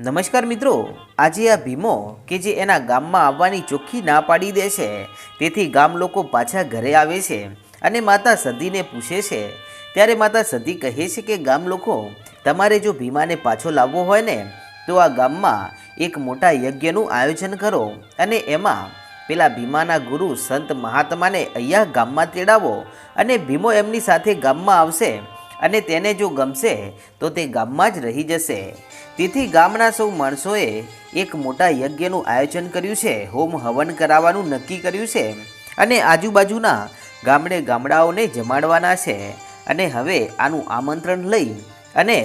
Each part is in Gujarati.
નમસ્કાર મિત્રો, આજે આ ભીમો કે જે એના ગામમાં આવવાની ચોખ્ખી ના પાડી દે છે, તેથી ગામ લોકો પાછા ઘરે આવે છે અને માતા સધીને પૂછે છે. ત્યારે માતા સધી કહે છે કે, ગામ લોકો, તમારે જો ભીમાને પાછો લાવવો હોય ને, તો આ ગામમાં એક મોટા યજ્ઞનું આયોજન કરો અને એમાં પેલા ભીમાના ગુરુ સંત મહાત્માને અહીંયા ગામમાં તેડાવો અને ભીમો એમની સાથે ગામમાં આવશે અને તેને જો ગમશે, તો તે ગામમાં જ રહી જશે. તેથી ગામના સૌ માણસોએ એક મોટા યજ્ઞનું આયોજન કર્યું છે, હોમ હવન કરાવવાનું નક્કી કર્યું છે અને આજુબાજુના ગામડે ગામડાઓને જમાડવાના છે. અને હવે આનું આમંત્રણ લઈ અને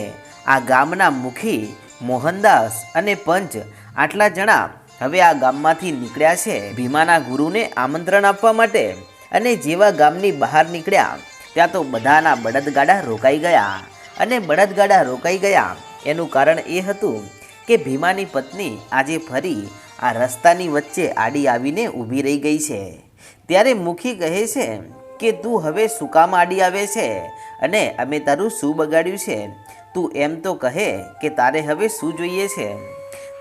આ ગામના મુખી મોહનદાસ અને પંચ આટલા જણા હવે આ ગામમાંથી નીકળ્યા છે. ભીમાના ગુરુને આમંત્રણ આપવા માટે અને જેવા ગામની બહાર નીકળ્યા, ત્યાં તો બધાના બળદગાડા રોકાઈ ગયા અને બળદગાડા રોકાઈ ગયા. એનું કારણ એ હતું કે ભીમાની પત્ની આજે ફરી આ રસ્તાની વચ્ચે આડી આવીને ઊભી રહી ગઈ છે. ત્યારે મુખી કહે છે કે, તું હવે શું કામ આડી આવે છે? અને અમે તારું શું બગાડ્યું છે? તું એમ તો કહે કે તારે હવે શું જોઈએ છે?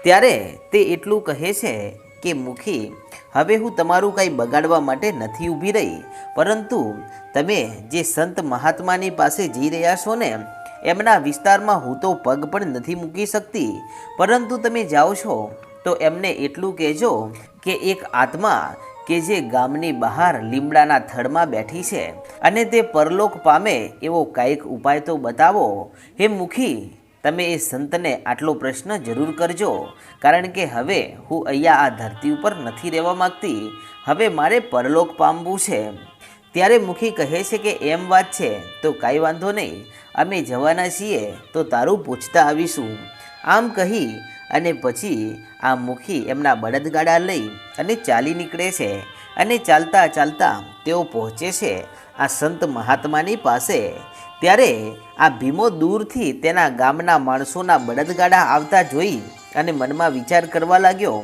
ત્યારે તે એટલું કહે છે કે, મુખી, હવે હું તમારું કંઈ બગાડવા માટે નથી ઊભી રહી. પરંતુ તમે જે સંત મહાત્માની પાસે જઈ રહ્યા છો ને એમના વિસ્તારમાં હું તો પગ પણ નથી મૂકી શકતી. પરંતુ તમે જાઓ છો, તો એમને એટલું કહેજો કે એક આત્મા કે જે ગામની બહાર લીમડાના થડમાં બેઠી છે અને તે પરલોક પામે એવો કાંઈક ઉપાય તો બતાવો. હે મુખી, તમે એ સંતને આટલો પ્રશ્ન જરૂર કરજો, કારણ કે હવે હું અહીંયા આ ધરતી ઉપર નથી રહેવા માગતી. હવે મારે પરલોક પામવું છે. ત્યારે મુખી કહે છે કે એમ વાત છે, તો કાંઈ વાંધો નહીં. અમે જવાના છીએ તો તારું પૂછતા આવીશું. આમ કહી અને પછી આ મુખી એમના બળદગાડા લઈ અને ચાલી નીકળે છે અને ચાલતા ચાલતા તેઓ પહોંચે છે આ સંત મહાત્માની પાસે. ત્યારે આ ભીમો દૂરથી તેના ગામના માણસોના બળદગાડા આવતા જોઈ અને મનમાં વિચાર કરવા લાગ્યો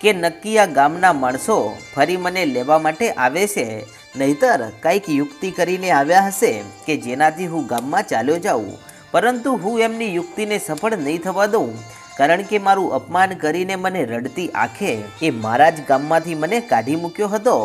કે નક્કી આ ગામના માણસો ફરી મને લેવા માટે આવે છે. નહીતર કંઈક યુક્તિ કરીને આવ્યા હશે કે જેનાથી હું ગામમાં ચાલ્યો જાઉં. પરંતુ હું એમની યુક્તિને સફળ નહીં થવા દઉં, કારણ કે મારું અપમાન કરીને મને રડતી આંખે એ મારા જ ગામમાંથી મને કાઢી મૂક્યો હતો.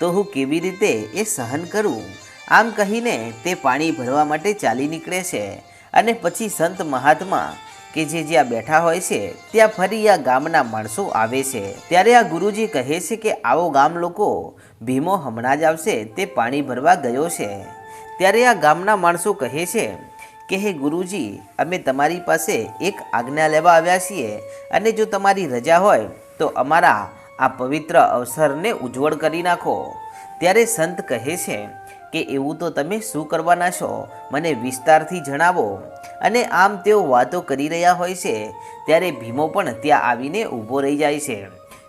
તો હું કેવી રીતે એ સહન કરું? આમ કહીને તે પાણી ભરવા માટે ચાલી નીકળે છે અને પછી સંત મહાત્મા કે જે જ્યાં બેઠા હોય છે, ત્યાં ફરી આ ગામના માણસો આવે છે. ત્યારે આ ગુરુજી કહે છે કે આવો ગામ લોકો, ભીમો હમણાં જ આવશે, તે પાણી ભરવા ગયો છે. ત્યારે આ ગામના માણસો કહે છે કે, હે ગુરુજી, અમે તમારી પાસે એક આજ્ઞા લેવા આવ્યા છીએ અને જો તમારી રજા હોય, તો અમારા આ પવિત્ર અવસરને ઉજ્જવળ કરી નાખો. ત્યારે સંત કહે છે કે, એવું તો તમે શું કરવાના છો? મને વિસ્તારથી જણાવો. અને આમ તેઓ વાતો કરી રહ્યા હોય છે, ત્યારે ભીમો પણ ત્યાં આવીને ઊભો રહી જાય છે.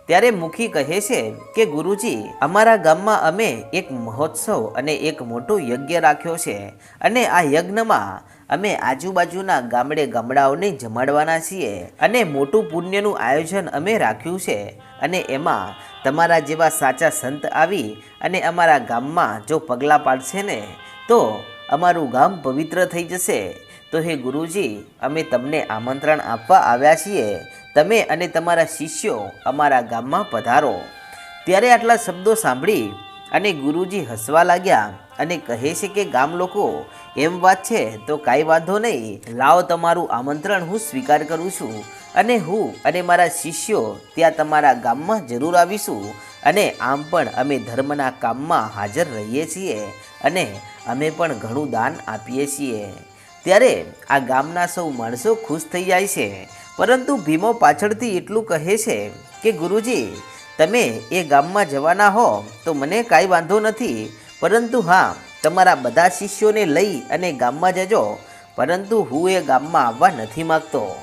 ત્યારે મુખી કહે છે કે, ગુરુજી, અમારા ગામમાં અમે એક મહોત્સવ અને એક મોટો યજ્ઞ રાખ્યો છે અને આ યજ્ઞમાં અમે આજુબાજુના ગામડે ગામડાઓને જમાડવાના છીએ અને મોટું પુણ્યનું આયોજન અમે રાખ્યું છે અને એમાં તમારા જેવા સાચા સંત આવી અને અમારા ગામમાં જો પગલાં પાડશે ને, તો અમારું ગામ પવિત્ર થઈ જશે. તો હે ગુરુજી, અમે તમને આમંત્રણ આપવા આવ્યા છીએ. તમે અને તમારા શિષ્યો અમારા ગામમાં પધારો. ત્યારે આટલા શબ્દો સાંભળી અને ગુરુજી હસવા લાગ્યા અને કહે છે કે, ગામ લોકો, એમ વાત છે તો કાંઈ વાંધો નહીં. લાવો તમારું આમંત્રણ, હું સ્વીકાર કરું છું. અને હું અને મારા શિષ્યો ત્યાં તમારા ગામમાં જરૂર આવીશું. અને આમ પણ અમે ધર્મના કામમાં હાજર રહીએ છીએ અને અમે પણ ઘણું દાન આપીએ છીએ. ત્યારે આ ગામના સૌ માણસો ખુશ થઈ જાય છે. પરંતુ ભીમો પાછળથી એટલું કહે છે કે, ગુરુજી, તમે એ ગામમાં જવાના હો, તો મને કાંઈ વાંધો નથી. પરંતુ હા, તમારા બધા શિષ્યોને લઈ અને ગામમાં જજો. પરંતુ હું એ ગામમાં આવવા નથી માગતો.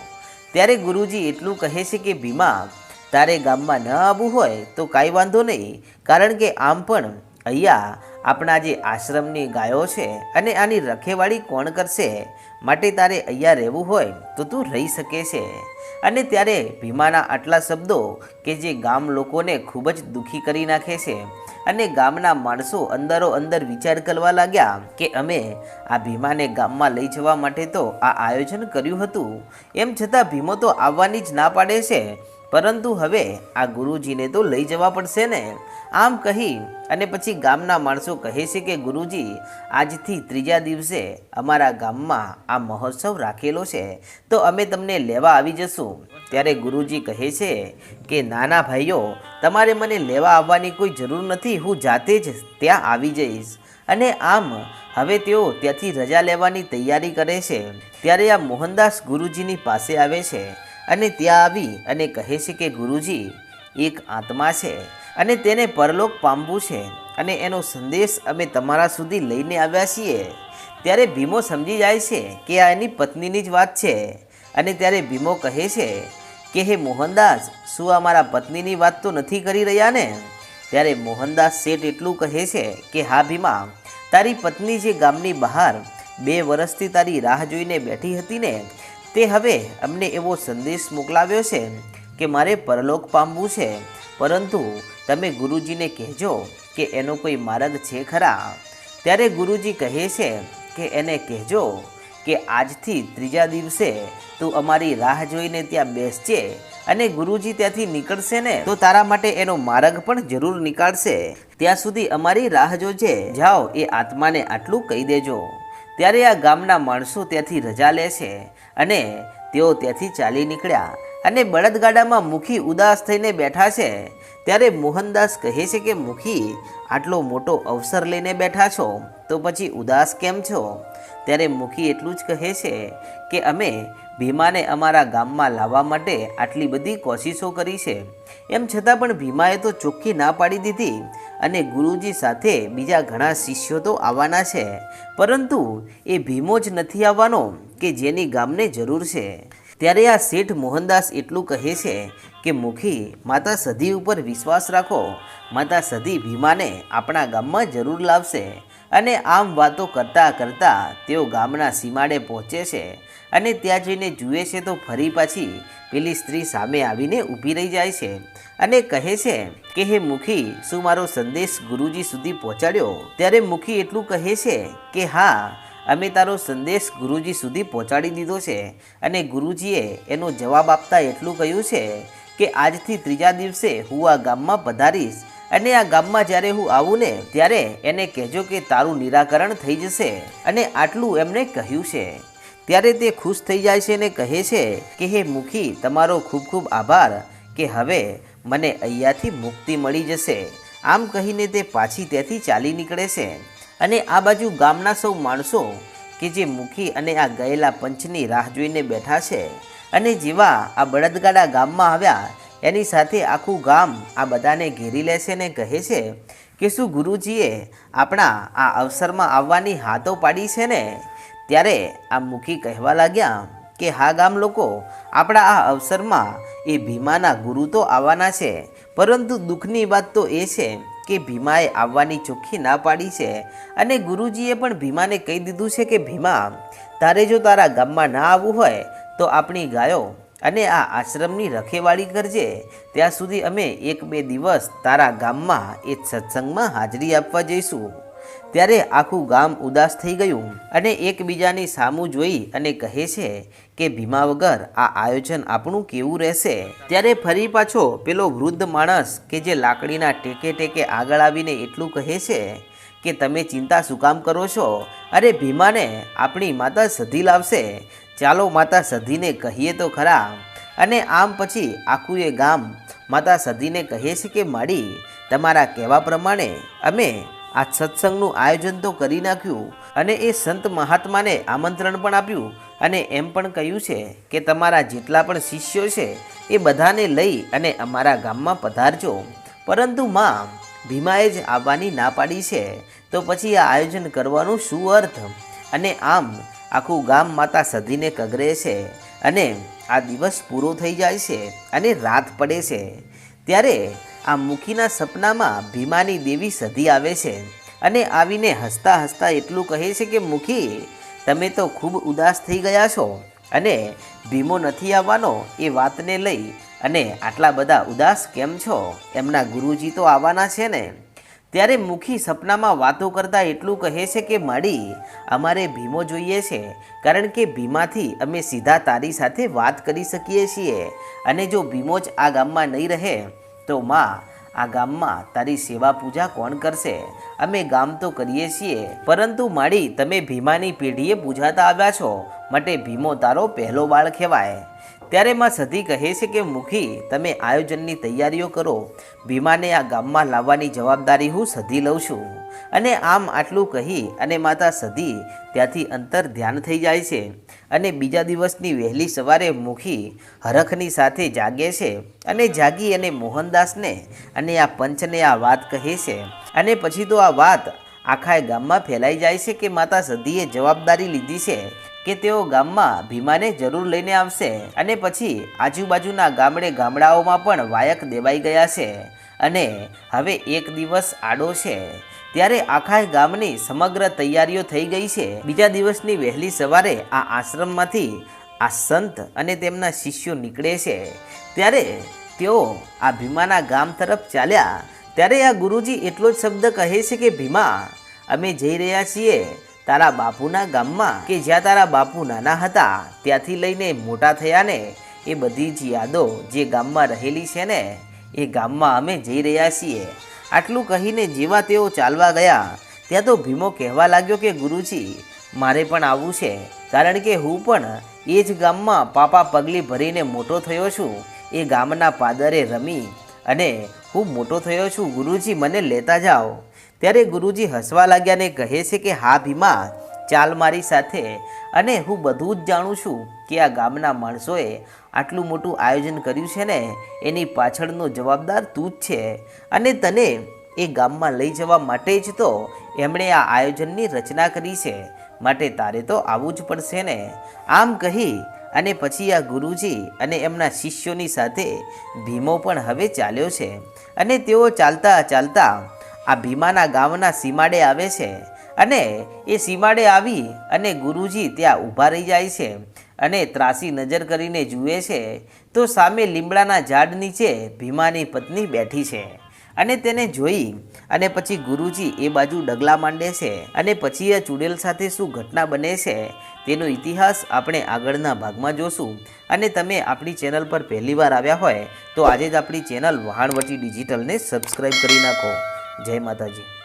ત્યારે ગુરુજી એટલું કહે છે કે, ભીમા, તારે ગામમાં ન આવવું હોય તો કાંઈ વાંધો નહીં. કારણ કે આમ પણ અહીંયા આપણા જે આશ્રમની ગાયો છે અને આની રખેવાળી કોણ કરશે? માટે તારે અહીંયા રહેવું હોય તો તું રહી શકે છે. અને ત્યારે ભીમાના આટલા શબ્દો કે જે ગામ લોકોને ખૂબ જ દુઃખી કરી નાખે છે. અને ગામના માણસો અંદરો અંદર વિચાર કરવા લાગ્યા કે અમે આ ભીમાને ગામમાં લઈ જવા માટે તો આ આયોજન કર્યું હતું. એમ છતાં ભીમો તો આવવાની જ ના પાડે છે. પરંતુ હવે આ ગુરુજીને તો લઈ જવા પડશે ને? આમ કહી અને પછી ગામના માણસો કહે છે કે, ગુરુજી, આજથી ત્રીજા દિવસે અમારા ગામમાં આ મહોત્સવ રાખેલો છે. તો અમે તમને લેવા આવી જશું. ત્યારે ગુરુજી કહે છે કે, નાના ભાઈઓ, તમારે મને લેવા આવવાની કોઈ જરૂર નથી. હું જાતે જ ત્યાં આવી જઈશ. અને આમ હવે તેઓ ત્યાંથી રજા લેવાની તૈયારી કરે છે. ત્યારે આ મોહનદાસ ગુરુજીની પાસે આવે છે. અને ત્યાં આવી અને કહે છે કે, ગુરુજી, એક આત્મા છે અને તેને પરલોક પામવું છે અને એનો સંદેશ અમે તમારા સુધી લઈને આવ્યા છીએ. ત્યારે ભીમો સમજી જાય છે કે આ એની પત્નીની જ વાત છે અને ત્યારે ભીમો કહે છે કે, હે મોહનદાસ, શું આ મારા પત્નીની વાત તો નથી કરી રહ્યા ને? ત્યારે મોહનદાસ શેઠ એટલું કહે છે કે, હા ભીમા, તારી પત્ની જે ગામની બહાર બે વર્ષથી તારી રાહ જોઈને બેઠી હતી ને તે હવે અમને એવો સંદેશ મોકલાવ્યો છે કે મારે પરલોક પામવું છે. પરંતુ તમે ગુરુજીને કહેજો કે એનો કોઈ માર્ગ છે ખરા. ત્યારે ગુરુજી કહે છે કે એને કહેજો કે આજથી ત્રીજા દિવસે તું અમારી રાહ જોઈને ત્યાં બેસજે અને ગુરુજી ત્યાંથી નીકળશે ને તો તારા માટે એનો માર્ગ પણ જરૂર નીકાળશે. ત્યાં સુધી અમારી રાહ જોજે. જાઓ એ આત્માને આટલું કહી દેજો. ત્યારે આ ગામના માણસો ત્યાંથી રજા લે છે. અને તેઓ ત્યાંથી ચાલી નીકળ્યા અને બળદગાડામાં મુખી ઉદાસ થઈને બેઠા છે. ત્યારે મોહનદાસ કહે છે કે, મુખી, આટલો મોટો અવસર લઈને બેઠા છો, તો પછી ઉદાસ કેમ છો? ત્યારે મુખી એટલું જ કહે છે કે, અમે ભીમાને અમારા ગામમાં લાવવા માટે આટલી બધી કોશિશો કરી છે. એમ છતાં પણ ભીમાએ તો ચોખ્ખી ના પાડી દીધી અને ગુરુજી સાથે બીજા ઘણા શિષ્યો તો આવવાના છે. પરંતુ એ ભીમો જ નથી આવવાનો. કે જેની ગામને જરૂર છે. ત્યારે આ શેઠ મોહનદાસ એટલું કહે છે કે, મુખી, માતા સધી ઉપર વિશ્વાસ રાખો. માતા સધી ભીમાને આપણા ગામમાં જરૂર લાવશે અને આમ વાતો કરતાં કરતાં તેઓ ગામના સીમાડે પહોંચે છે અને ત્યાં જઈને જુએ છે તો ફરી પાછી પેલી સ્ત્રી સામે આવીને ઊભી રહી જાય છે અને કહે છે કે, હે મુખી, શું મારો સંદેશ ગુરુજી સુધી પહોંચાડ્યો? ત્યારે મુખી એટલું કહે છે કે, હા અમે તારો સંદેશ ગુરુજી સુધી પહોંચાડી દીધો છે અને ગુરુજીએ એનો જવાબ આપતા એટલું કહ્યું છે કે આજથી ત્રીજા દિવસે હું આ ગામમાં પધારીશ અને આ ગામમાં જ્યારે હું આવું ને ત્યારે એને કહેજો કે તારું નિરાકરણ થઈ જશે અને આટલું એમણે કહ્યું છે. ત્યારે તે ખુશ થઈ જાય છે અને કહે છે કે, હે મુખી, તમારો ખૂબ ખૂબ આભાર કે હવે મને અહીંયાથી મુક્તિ મળી જશે. આમ કહીને તે પાછી ત્યાંથી ચાલી નીકળે છે. અને આ બાજુ ગામના સૌ માણસો કે જે મુખી અને આ ગયેલા પંચની રાહ જોઈને બેઠા છે અને જેવા આ બળદગાડા ગામમાં આવ્યા, એની સાથે આખું ગામ આ બધાને ઘેરી લે છે ને કહે છે કે, શું ગુરુજીએ આપણા આ અવસરમાં આવવાની હાથો પાડી છે ને? ત્યારે આ મુખી કહેવા લાગ્યા કે, હા ગામ લોકો, આપણા આ અવસરમાં એ ભીમાના ગુરુ તો આવવાના છે, પરંતુ દુઃખની વાત તો એ છે કે ભીમાએ આવવાની ચોખ્ખી ના પાડી છે? અને ગુરુજીએ પણ ભીમાને કહી દીધું છે કે, ભીમા, તારે જો તારા ગામમાં ના આવવું હોય, તો આપણી ગાયો અને આ આશ્રમની રખેવાળી કરજે. ત્યાં સુધી અમે એક બે દિવસ તારા ગામમાં એ સત્સંગમાં હાજરી આપવા જઈશું. ત્યારે આખું ગામ ઉદાસ થઈ ગયું અને એકબીજાની સામું જોઈ અને કહે છે કે, ભીમા વગર આ આયોજન આપણું કેવું રહેશે? ત્યારે ફરી પાછો પેલો વૃદ્ધ માણસ કે જે લાકડીના ટેકે ટેકે આગળ આવીને એટલું કહે છે કે, તમે ચિંતા શું કામ કરો છો? અરે ભીમાને આપણી માતા સધી લાવશે. ચાલો માતા સધીને કહીએ તો ખરા. અને આમ પછી આખું એ ગામ માતા સધીને કહે છે કે, માડી, તમારા કહેવા પ્રમાણે અમે આ સત્સંગનું આયોજન તો કરી નાખ્યું અને એ સંત મહાત્માને આમંત્રણ પણ આપ્યું. અને એમ પણ કહ્યું છે કે તમારા જેટલા પણ શિષ્યો છે એ બધાને લઈ અને અમારા ગામમાં પધારજો. પરંતુ માં, ભીમાએ જ આવવાની ના પાડી છે. તો પછી આ આયોજન કરવાનું શું અર્થ? અને આમ, આખું ગામ માતા સધીને કગરે છે અને આ દિવસ પૂરો થઈ જાય છે અને રાત પડે છે. ત્યારે આ મુખીના સપનામાં ભીમાની દેવી સધી આવે છે અને આવીને હસતા હસતા એટલું કહે છે કે, મુખી, તમે તો ખૂબ ઉદાસ થઈ ગયા છો અને ભીમો નથી આવવાનો એ વાતને લઈ અને આટલા બધા ઉદાસ કેમ છો? એમના ગુરુજી તો આવવાના છે ને. ત્યારે મુખી સપનામાં વાતો કરતાં એટલું કહે છે કે, માડી, અમારે ભીમો જોઈએ છે, કારણ કે ભીમાથી અમે સીધા તારી સાથે વાત કરી શકીએ છીએ અને જો ભીમો જ આ ગામમાં નહીં રહે તો માં, આ ગામમાં તારી સેવા પૂજા કોણ કરશે? અમે ગામ તો કરીએ છીએ, પરંતુ માડી તમે ભીમાની પેઢીએ પૂજાતા આવ્યા છો, માટે ભીમો તારો પહેલો બાળ કહેવાય. ત્યારે માં સધી કહે છે કે, મુખી, તમે આયોજનની તૈયારીઓ કરો. ભીમાને આ ગામમાં લાવવાની જવાબદારી હું સધી લઉં છું. અને આમ આટલું કહી અને માતા સધી ત્યાંથી અંતર ધ્યાન થઈ જાય છે. અને બીજા દિવસની વહેલી સવારે મુખી હરખની સાથે જાગે છે અને જાગી અને મોહનદાસને અને આ પંચને આ વાત કહે છે. અને પછી તો આ વાત આખા ગામમાં ફેલાઈ જાય છે કે માતા સધીએ જવાબદારી લીધી છે. કે તેઓ ગામમાં ભીમાને જરૂર લઈને આવશે અને પછી આજુબાજુના ગામડે ગામડાઓમાં પણ વાયક દેવાઈ ગયા છે અને હવે એક દિવસ આડો છે. ત્યારે આખા ગામની સમગ્ર તૈયારીઓ થઈ ગઈ છે. બીજા દિવસની વહેલી સવારે આ આશ્રમમાંથી આ સંત અને તેમના શિષ્યો નીકળે છે. ત્યારે તેઓ આ ભીમાના ગામ તરફ ચાલ્યા. ત્યારે આ ગુરુજી એટલો જ શબ્દ કહે છે કે, ભીમા, અમે જઈ રહ્યા છીએ. તારા બાપુના ગામમાં કે જ્યાં તારા બાપુ નાના હતા, ત્યાંથી લઈને મોટા થયા ને એ બધી જ યાદો જે ગામમાં રહેલી છે ને, એ ગામમાં અમે જઈ રહ્યા છીએ. આટલું કહીને જેવા તેઓ ચાલવા ગયા, ત્યાં તો ભીમો કહેવા લાગ્યો કે, ગુરુજી, મારે પણ આવવું છે. કારણ કે હું પણ એ જ ગામમાં પાપા પગલી ભરીને મોટો થયો છું. એ ગામના પાદરે રમી અને હું મોટો થયો છું. ગુરુજી, મને લેતા જાઓ. ત્યારે ગુરુજી હસવા લાગ્યા ને કહે છે કે, હા ભીમા, ચાલ મારી સાથે. અને હું બધું જ જાણું છું કે આ ગામના માણસોએ આટલું મોટું આયોજન કર્યું છે ને, એની પાછળનો જવાબદાર તું જ છે. અને તને એ ગામમાં લઈ જવા માટે જ તો એમણે આ આયોજનની રચના કરી છે. માટે તારે તો આવવું જ પડશે ને. આમ કહી અને પછી આ ગુરુજી અને એમના શિષ્યોની સાથે ભીમો પણ હવે ચાલ્યો છે. અને તેઓ ચાલતા ચાલતા આ ભીમાના ગામના સીમાડે આવે છે અને એ સીમાડે આવી અને ગુરુજી ત્યાં ઊભા રહી જાય છે અને ત્રાસી નજર કરીને જુએ છે, તો સામે લીમડાના ઝાડ નીચે ભીમાની પત્ની બેઠી છે અને તેને જોઈ અને પછી ગુરુજી એ બાજુ ડગલા માંડે છે અને પછી આ ચુડેલ સાથે શું ઘટના બને છે તેનો ઇતિહાસ આપણે આગળના ભાગમાં જોશું. અને તમે આપણી ચેનલ પર પહેલીવાર આવ્યા હોય તો આજે જ આપણી ચેનલ વહાણવટી ડિજિટલને સબસ્ક્રાઈબ કરી નાખો. જય માતાજી.